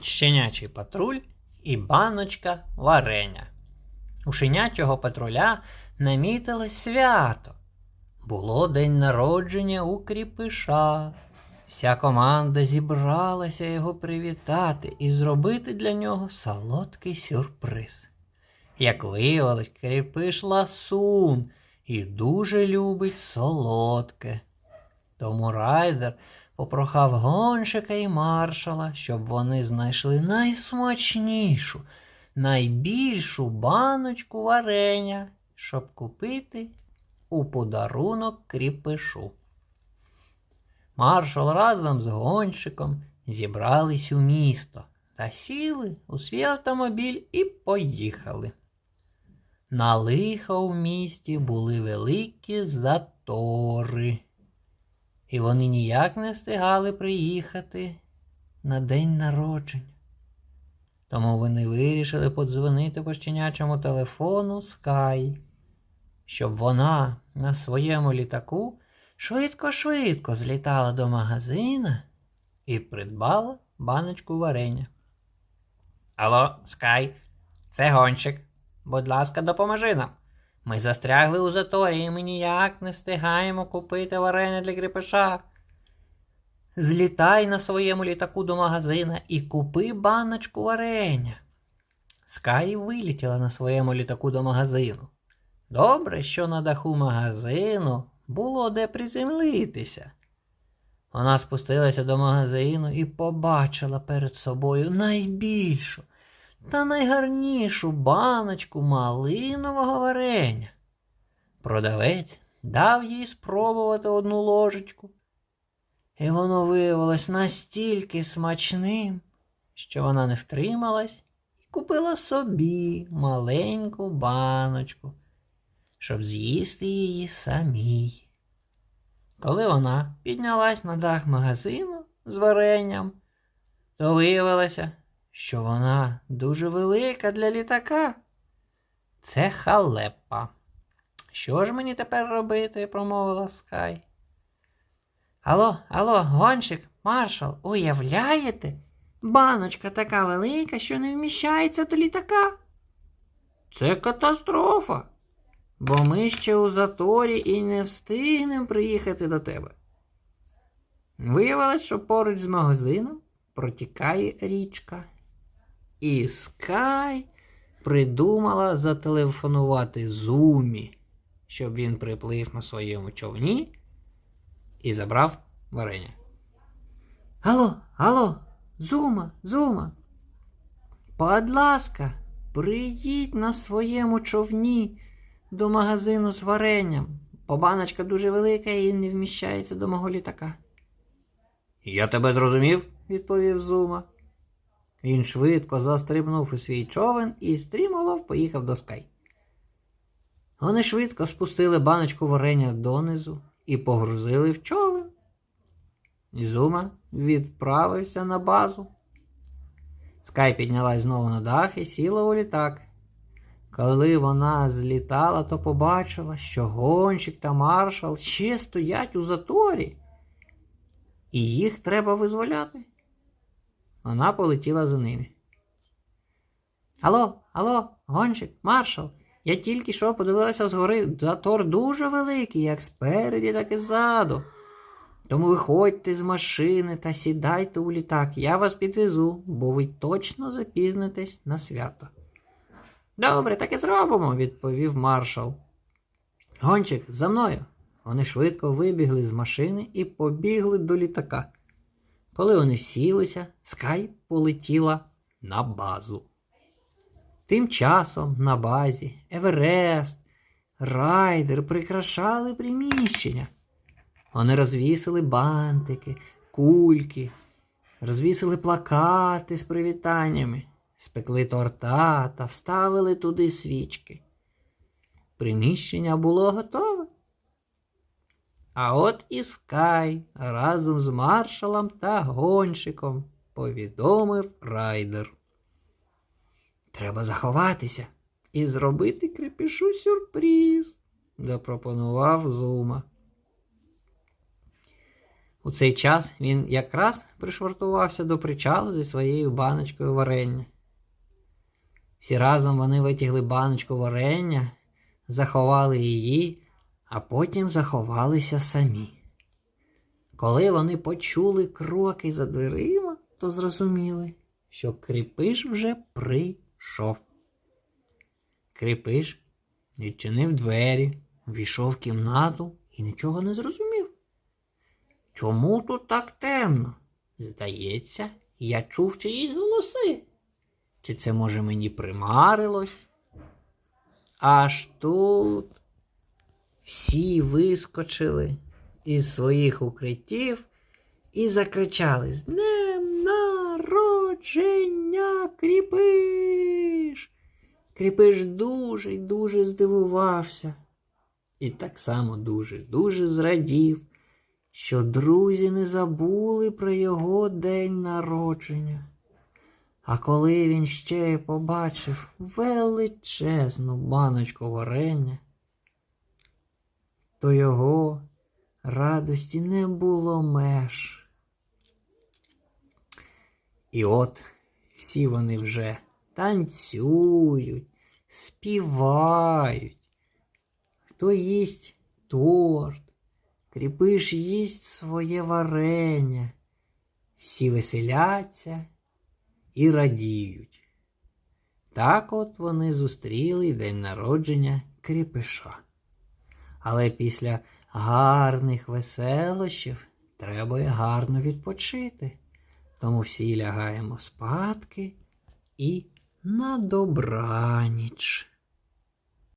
щенячий патруль і баночка варення. У щенячого патруля намітилось свято. Було день народження у кріпиша. Вся команда зібралася його привітати і зробити для нього солодкий сюрприз. Як виявилось, кріпиш ласун і дуже любить солодке. Тому райдер попрохав гонщика і маршала, щоб вони знайшли найсмачнішу, найбільшу баночку варення, щоб купити у подарунок кріпишу. Маршал разом з гонщиком зібрались у місто та сіли у свій автомобіль і поїхали. На лиха у місті були великі затори, і вони ніяк не встигали приїхати на день народження. Тому вони вирішили подзвонити по щенячому телефону Скай, щоб вона на своєму літаку швидко-швидко злітала до магазина і придбала баночку варення. Алло, Скай, це гонщик. Будь ласка, допоможи нам. Ми застрягли у заторі і ми ніяк не встигаємо купити варення для кріпиша. Злітай на своєму літаку до магазина і купи баночку варення. Скай вилетіла на своєму літаку до магазину. Добре, що на даху магазину було де приземлитися. Вона спустилася до магазину і побачила перед собою найбільшу та найгарнішу баночку малинового варення. Продавець дав їй спробувати одну ложечку, і воно виявилось настільки смачним, що вона не втрималась і купила собі маленьку баночку, щоб з'їсти її самій. Коли вона піднялась на дах магазину з варенням, то виявилося, що вона дуже велика для літака. Це халепа. Що ж мені тепер робити? промовила Скай. Алло, алло, гонщик, маршал, уявляєте? Баночка така велика, що не вміщається до літака. Це катастрофа. Бо ми ще у заторі і не встигнемо приїхати до тебе. Виявилось, що поруч з магазином протікає річка. І Скай придумала зателефонувати Зумі, щоб він приплив на своєму човні і забрав варення. Алло, алло, Зума, Зума. Будь ласка, приїдь на своєму човні до магазину з варенням, бо баночка дуже велика і не вміщається до мого літака. Я тебе зрозумів, відповів Зума. Він швидко застрибнув у свій човен і стрімголов поїхав до скай. Вони швидко спустили баночку варення донизу і погрузили в човен. Зума відправився на базу. Скай піднялась знову на дах і сіла у літак. Коли вона злітала, то побачила, що гонщик та маршал ще стоять у заторі, і їх треба визволяти. Вона полетіла за ними. Алло, алло, гонщик, маршал. Я тільки що подивилася згори, затор дуже великий, як спереді, так і ззаду. Тому виходьте з машини та сідайте у літак. Я вас підвезу, бо ви точно запізнитесь на свято. Добре, так і зробимо, відповів маршал. Гончик, за мною. Вони швидко вибігли з машини і побігли до літака. Коли вони сілися, Скай полетіла на базу. Тим часом на базі Еверест, Райдер прикрашали приміщення. Вони розвісили бантики, кульки, розвісили плакати з привітаннями, спекли торта та вставили туди свічки. Приміщення було готове. А от і Скай разом з маршалом та гонщиком повідомив райдер. Треба заховатися і зробити крепішу сюрприз, запропонував Зума. У цей час він якраз пришвартувався до причалу зі своєю баночкою варення. Всі разом вони витягли баночку варення, заховали її, а потім заховалися самі. Коли вони почули кроки за дверима, то зрозуміли, що кріпиш вже прийшов. Кріпиш відчинив двері, війшов в кімнату і нічого не зрозумів. Чому тут так темно? Здається, я чув чиїсь голоси. Чи це, може, мені примарилось? Аж тут всі вискочили із своїх укриттів і закричали з Днем народження кріпиш. Кріпиш дуже й дуже здивувався. І так само дуже-дуже зрадів, що друзі не забули про його день народження. А коли він ще побачив величезну баночку варення, то його радості не було меж. І от всі вони вже танцюють, співають. Хто їсть торт, кріпиш їсть своє варення, всі веселяться і радіють. Так от вони зустріли день народження кріпиша. Але після гарних веселощів треба й гарно відпочити. Тому всі лягаємо спадки і на добраніч.